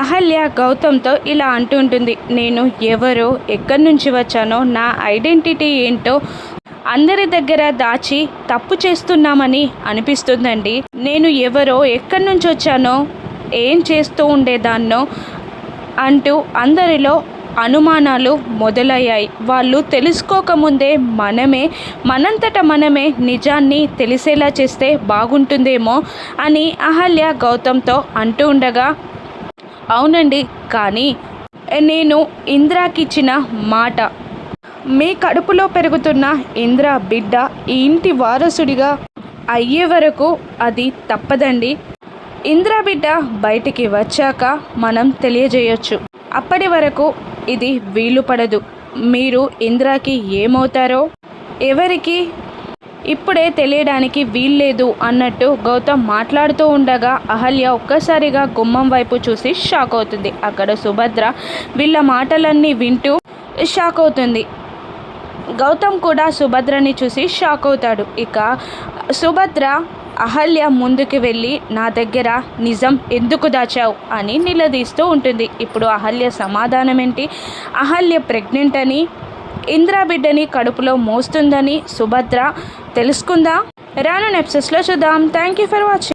అహల్య గౌతమ్తో ఇలా అంటుంటుంది నేను ఎవరో ఎక్కడి నుంచి వచ్చానో నా ఐడెంటిటీ ఏంటో అందరి దగ్గర దాచి తప్పు చేస్తున్నామని అనిపిస్తుందండి. నేను ఎవరో ఎక్కడి నుంచి వచ్చానో ఏం చేస్తూ ఉండేదాన్నో అంటూ అందరిలో అనుమానాలు మొదలయ్యాయి. వాళ్ళు తెలుసుకోకముందే మనమే మనంతట మనమే నిజాన్ని తెలిసేలా చేస్తే బాగుంటుందేమో అని అహల్య గౌతమ్తో అంటూ ఉండగా అవునండి కానీ నేను ఇంద్రాకిచ్చిన మాట. మీ కడుపులో పెరుగుతున్న ఇంద్ర బిడ్డ ఈ ఇంటి వారసుడిగా అయ్యే వరకు అది తప్పదండి. ఇంద్ర బిడ్డ బయటికి వచ్చాక మనం తెలియజేయొచ్చు. అప్పటి వరకు ఇది వీలు పడదు మీరు ఇంద్రాకి ఏమవుతారో ఎవరికి ఇప్పుడే తెలియడానికి వీల్లేదు అన్నట్టు గౌతమ్ మాట్లాడుతూ ఉండగా అహల్య ఒక్కసారిగా గుమ్మం వైపు చూసి షాక్ అవుతుంది. అక్కడ సుభద్ర వీళ్ళ మాటలన్నీ వింటూ షాక్ అవుతుంది. గౌతమ్ కూడా సుభద్రని చూసి షాక్ అవుతాడు. ఇక సుభద్ర అహల్య ముందుకు వెళ్ళి నా దగ్గర నిజం ఎందుకు దాచావు? అని నిలదీస్తూ ఉంటుంది. ఇప్పుడు అహల్య సమాధానం ఏంటి అహల్య ప్రెగ్నెంట్ అని ఇంద్రా బిడ్డని కడుపులో మోస్తుందని సుభద్ర తెలుసుకుందా. రాను నెప్సెస్లో చూద్దాం. Thank you for watching